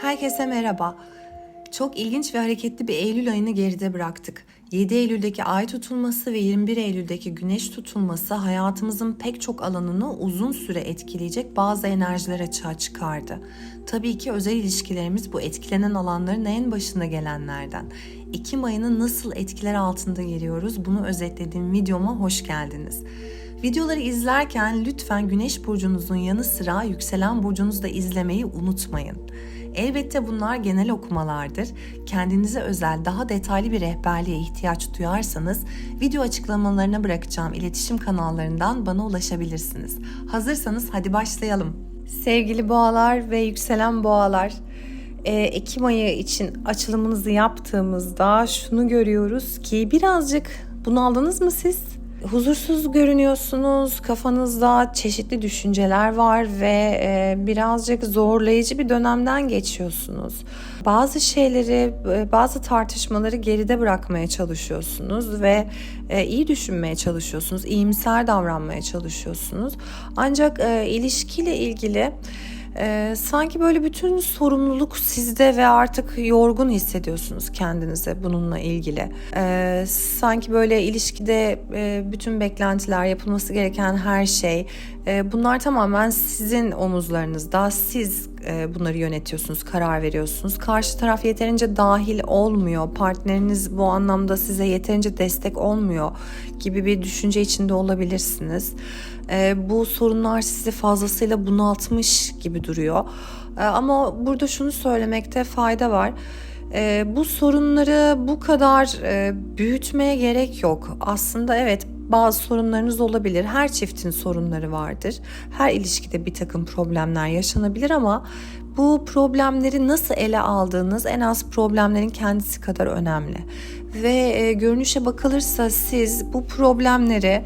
Herkese merhaba. Çok ilginç ve hareketli bir Eylül ayını geride bıraktık. 7 Eylül'deki ay tutulması ve 21 Eylül'deki güneş tutulması hayatımızın pek çok alanını uzun süre etkileyecek bazı enerjiler açığa çıkardı. Tabii ki özel ilişkilerimiz bu etkilenen alanların en başında gelenlerden. Ekim ayını nasıl etkiler altında geliyoruz bunu özetlediğim videoma hoş geldiniz. Videoları izlerken lütfen güneş burcunuzun yanı sıra yükselen burcunuzu da izlemeyi unutmayın. Elbette bunlar genel okumalardır. Kendinize özel daha detaylı bir rehberliğe ihtiyaç duyarsanız video açıklamalarına bırakacağım iletişim kanallarından bana ulaşabilirsiniz. Hazırsanız hadi başlayalım. Sevgili boğalar ve yükselen boğalar, e, Ekim ayı için açılımınızı yaptığımızda şunu görüyoruz ki birazcık bunaldınız mı siz? Huzursuz görünüyorsunuz. Kafanızda çeşitli düşünceler var ve e, birazcık zorlayıcı bir dönemden geçiyorsunuz. Bazı şeyleri, e, bazı tartışmaları geride bırakmaya çalışıyorsunuz ve e, iyi düşünmeye çalışıyorsunuz, iyimser davranmaya çalışıyorsunuz. Ancak ilişkiyle ilgili ee, sanki böyle bütün sorumluluk sizde ve artık yorgun hissediyorsunuz kendinize bununla ilgili. Ee, sanki böyle ilişkide e, bütün beklentiler, yapılması gereken her şey e, bunlar tamamen sizin omuzlarınızda. Siz e, bunları yönetiyorsunuz, karar veriyorsunuz. Karşı taraf yeterince dahil olmuyor. Partneriniz bu anlamda size yeterince destek olmuyor gibi bir düşünce içinde olabilirsiniz. E, bu sorunlar sizi fazlasıyla bunaltmış gibi duruyor. E, ama burada şunu söylemekte fayda var. E, bu sorunları bu kadar e, büyütmeye gerek yok. Aslında evet bazı sorunlarınız olabilir. Her çiftin sorunları vardır. Her ilişkide bir takım problemler yaşanabilir ama bu problemleri nasıl ele aldığınız en az problemlerin kendisi kadar önemli. Ve e, görünüşe bakılırsa siz bu problemleri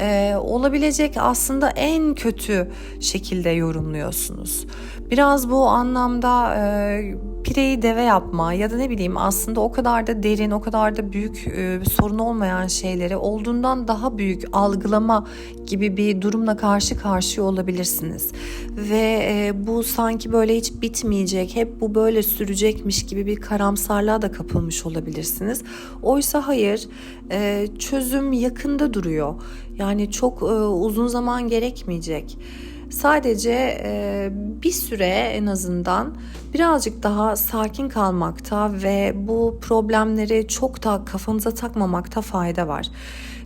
e, olabilecek aslında en kötü şekilde yorumluyorsunuz. Biraz bu anlamda e, pireyi deve yapma ya da ne bileyim aslında o kadar da derin, o kadar da büyük e, sorun olmayan şeyleri olduğundan daha büyük algılama gibi bir durumla karşı karşıya olabilirsiniz. Ve e, bu sanki böyle hiç bitmeyecek, hep bu böyle sürecekmiş gibi bir karamsarlığa da kapılmış olabilirsiniz. Oysa hayır, e, çözüm yakında duruyor. Yani çok e, uzun zaman gerekmeyecek. Sadece e, bir süre en azından birazcık daha sakin kalmakta ve bu problemleri çok da kafanıza takmamakta fayda var.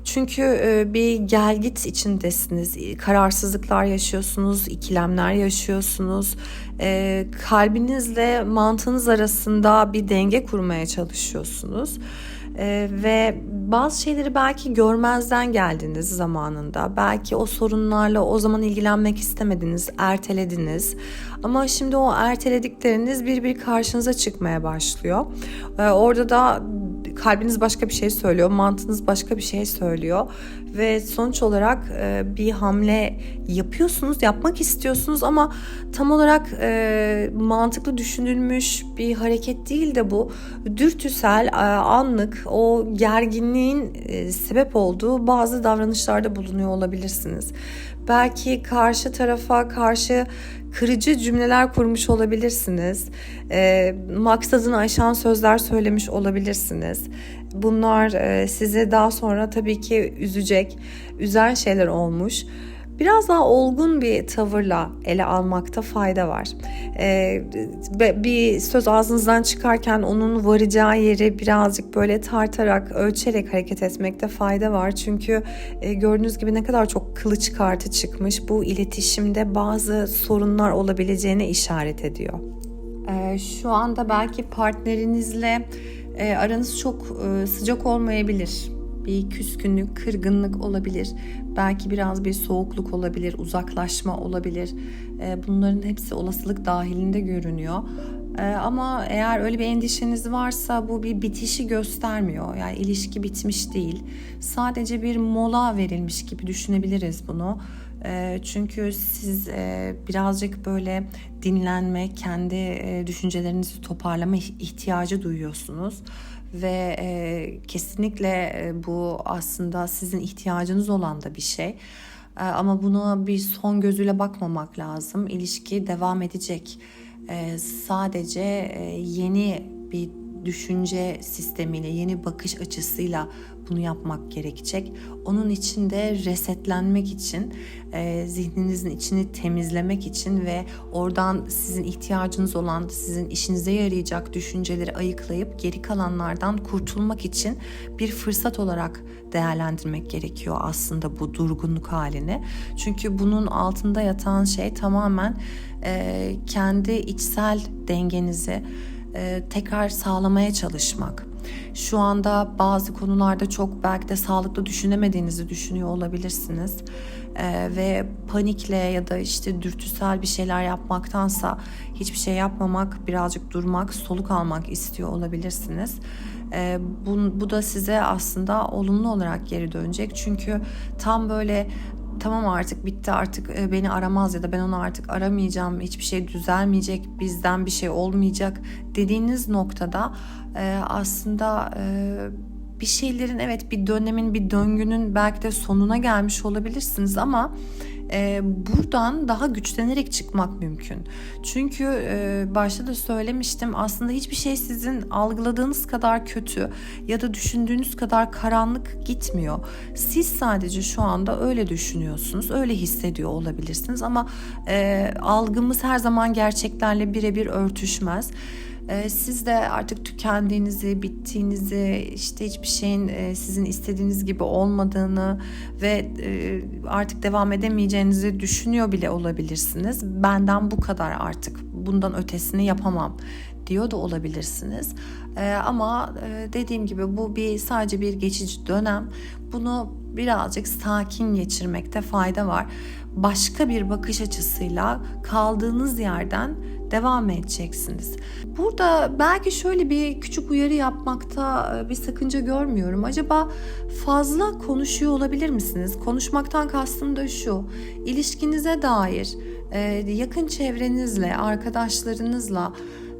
Çünkü e, bir gelgit içindesiniz, kararsızlıklar yaşıyorsunuz, ikilemler yaşıyorsunuz. E, kalbinizle mantığınız arasında bir denge kurmaya çalışıyorsunuz. Ee, ve bazı şeyleri belki görmezden geldiniz zamanında. Belki o sorunlarla o zaman ilgilenmek istemediniz, ertelediniz. Ama şimdi o erteledikleriniz bir bir karşınıza çıkmaya başlıyor. Ee, orada da kalbiniz başka bir şey söylüyor, mantığınız başka bir şey söylüyor ve sonuç olarak e, bir hamle yapıyorsunuz, yapmak istiyorsunuz ama tam olarak e, mantıklı düşünülmüş bir hareket değil de bu dürtüsel, e, anlık o gerginliğin e, sebep olduğu bazı davranışlarda bulunuyor olabilirsiniz. Belki karşı tarafa karşı kırıcı cümleler kurmuş olabilirsiniz. E, maksadını aşan sözler söylemiş olabilirsiniz. Bunlar e, sizi daha sonra tabii ki üzecek, üzen şeyler olmuş biraz daha olgun bir tavırla ele almakta fayda var. Ee, bir söz ağzınızdan çıkarken onun varacağı yeri birazcık böyle tartarak, ölçerek hareket etmekte fayda var. Çünkü e, gördüğünüz gibi ne kadar çok kılıç kartı çıkmış. Bu iletişimde bazı sorunlar olabileceğine işaret ediyor. Ee, şu anda belki partnerinizle e, aranız çok e, sıcak olmayabilir bir küskünlük, kırgınlık olabilir. Belki biraz bir soğukluk olabilir, uzaklaşma olabilir. Ee, bunların hepsi olasılık dahilinde görünüyor. Ee, ama eğer öyle bir endişeniz varsa bu bir bitişi göstermiyor. Yani ilişki bitmiş değil. Sadece bir mola verilmiş gibi düşünebiliriz bunu. Ee, çünkü siz e, birazcık böyle dinlenme, kendi e, düşüncelerinizi toparlama ihtiyacı duyuyorsunuz ve e, kesinlikle bu aslında sizin ihtiyacınız olan da bir şey. E, ama buna bir son gözüyle bakmamak lazım. İlişki devam edecek. E, sadece e, yeni bir düşünce sistemiyle, yeni bakış açısıyla bunu yapmak gerekecek. Onun için de resetlenmek için, e, zihninizin içini temizlemek için ve oradan sizin ihtiyacınız olan, sizin işinize yarayacak düşünceleri ayıklayıp geri kalanlardan kurtulmak için bir fırsat olarak değerlendirmek gerekiyor aslında bu durgunluk halini. Çünkü bunun altında yatan şey tamamen e, kendi içsel dengenizi e, tekrar sağlamaya çalışmak. Şu anda bazı konularda çok belki de sağlıklı düşünemediğinizi düşünüyor olabilirsiniz. E, ve panikle ya da işte dürtüsel bir şeyler yapmaktansa hiçbir şey yapmamak, birazcık durmak, soluk almak istiyor olabilirsiniz. E, bu, bu da size aslında olumlu olarak geri dönecek. Çünkü tam böyle tamam artık bitti artık e, beni aramaz ya da ben onu artık aramayacağım hiçbir şey düzelmeyecek bizden bir şey olmayacak dediğiniz noktada e, aslında e, bir şeylerin evet bir dönemin bir döngünün belki de sonuna gelmiş olabilirsiniz ama e, buradan daha güçlenerek çıkmak mümkün. Çünkü e, başta da söylemiştim aslında hiçbir şey sizin algıladığınız kadar kötü ya da düşündüğünüz kadar karanlık gitmiyor. Siz sadece şu anda öyle düşünüyorsunuz, öyle hissediyor olabilirsiniz ama e, algımız her zaman gerçeklerle birebir örtüşmez. Ee, siz de artık tükendiğinizi, bittiğinizi, işte hiçbir şeyin e, sizin istediğiniz gibi olmadığını ve e, artık devam edemeyeceğinizi düşünüyor bile olabilirsiniz. Benden bu kadar artık, bundan ötesini yapamam diyor da olabilirsiniz. Ee, ama e, dediğim gibi bu bir sadece bir geçici dönem. Bunu birazcık sakin geçirmekte fayda var. Başka bir bakış açısıyla kaldığınız yerden devam edeceksiniz. Burada belki şöyle bir küçük uyarı yapmakta e, bir sakınca görmüyorum. Acaba fazla konuşuyor olabilir misiniz? Konuşmaktan kastım da şu. İlişkinize dair e, yakın çevrenizle, arkadaşlarınızla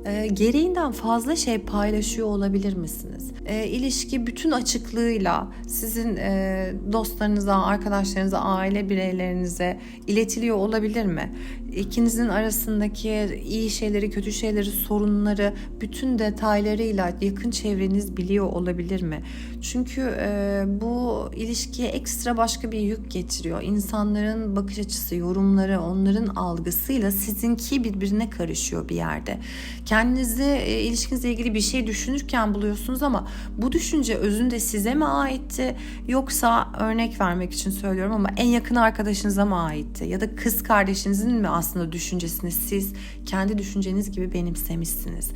e, gereğinden fazla şey paylaşıyor olabilir misiniz? E, ilişki bütün açıklığıyla sizin e, dostlarınıza, arkadaşlarınıza, aile bireylerinize iletiliyor olabilir mi? İkinizin arasındaki iyi şeyleri, kötü şeyleri, sorunları bütün detaylarıyla yakın çevreniz biliyor olabilir mi? Çünkü e, bu ilişkiye ekstra başka bir yük getiriyor. İnsanların bakış açısı, yorumları, onların algısıyla sizinki birbirine karışıyor bir yerde. Kendinizi e, ilişkinizle ilgili bir şey düşünürken buluyorsunuz ama bu düşünce özünde size mi aitti yoksa örnek vermek için söylüyorum ama en yakın arkadaşınıza mı aitti ya da kız kardeşinizin mi aslında düşüncesini siz kendi düşünceniz gibi benimsemişsiniz.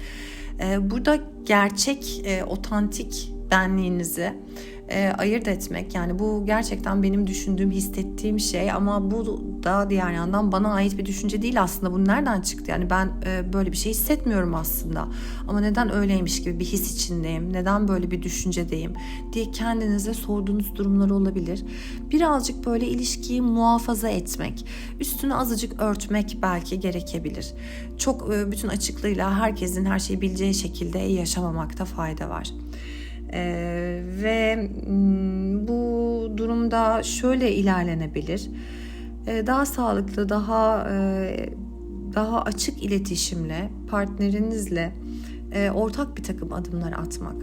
E, burada gerçek, e, otantik benliğinizi e, ayırt etmek. Yani bu gerçekten benim düşündüğüm hissettiğim şey. Ama bu da diğer yandan bana ait bir düşünce değil aslında. Bu nereden çıktı? Yani ben e, böyle bir şey hissetmiyorum aslında. Ama neden öyleymiş gibi bir his içindeyim? Neden böyle bir düşüncedeyim? diye kendinize sorduğunuz durumlar olabilir. Birazcık böyle ilişkiyi muhafaza etmek üstünü azıcık örtmek belki gerekebilir. Çok e, bütün açıklığıyla herkesin her şeyi bileceği şekilde yaşamamakta fayda var. Ee, ve hmm, bu durumda şöyle ilerlenebilir. Ee, daha sağlıklı, daha e, daha açık iletişimle partnerinizle e, ortak bir takım adımlar atmak.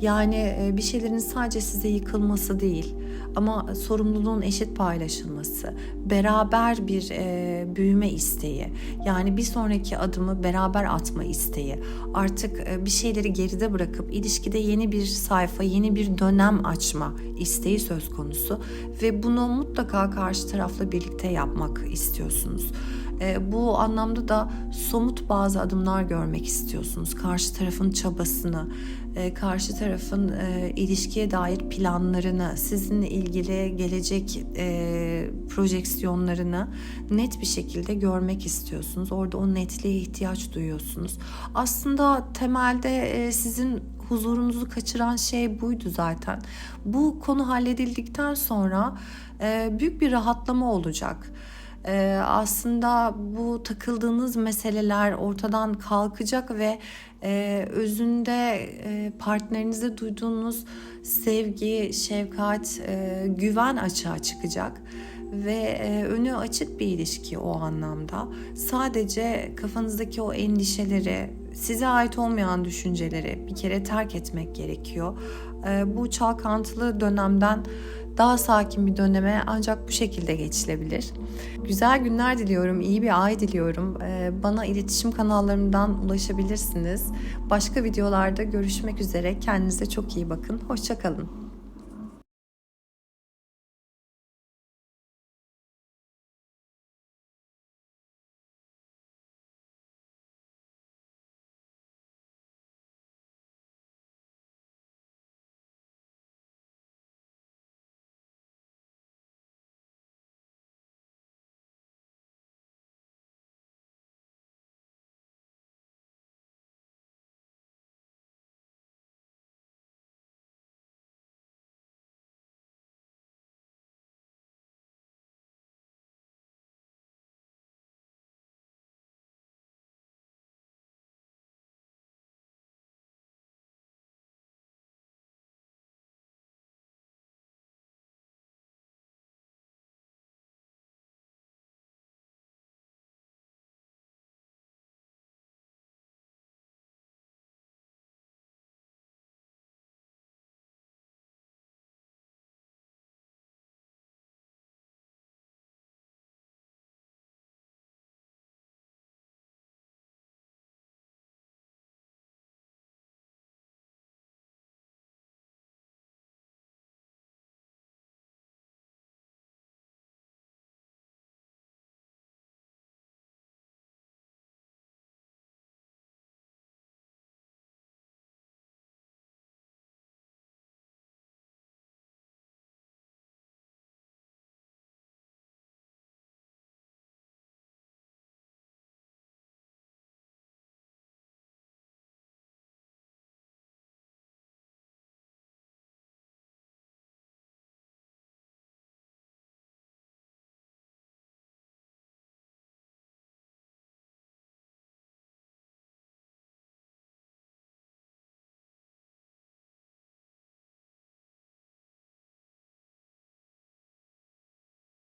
Yani e, bir şeylerin sadece size yıkılması değil ama sorumluluğun eşit paylaşılması, beraber bir e, büyüme isteği, yani bir sonraki adımı beraber atma isteği, artık bir şeyleri geride bırakıp ilişkide yeni bir sayfa, yeni bir dönem açma isteği söz konusu ve bunu mutlaka karşı tarafla birlikte yapmak istiyorsunuz. E, bu anlamda da somut bazı adımlar görmek istiyorsunuz. Karşı tarafın çabasını, e, karşı tarafın e, ilişkiye dair planlarını, sizinle ilgili gelecek e, projeksiyonlarını net bir şekilde görmek istiyorsunuz. Orada o netliğe ihtiyaç duyuyorsunuz. Aslında temelde e, sizin huzurunuzu kaçıran şey buydu zaten. Bu konu halledildikten sonra e, büyük bir rahatlama olacak e, aslında bu takıldığınız meseleler ortadan kalkacak ve e, özünde e, partnerinize duyduğunuz sevgi, şefkat, e, güven açığa çıkacak ve e, önü açık bir ilişki o anlamda. Sadece kafanızdaki o endişeleri, size ait olmayan düşünceleri bir kere terk etmek gerekiyor. E, bu çalkantılı dönemden daha sakin bir döneme ancak bu şekilde geçilebilir. Güzel günler diliyorum, iyi bir ay diliyorum. Ee, Bana iletişim kanallarımdan ulaşabilirsiniz. Başka videolarda görüşmek üzere. Kendinize çok iyi bakın. Hoşçakalın.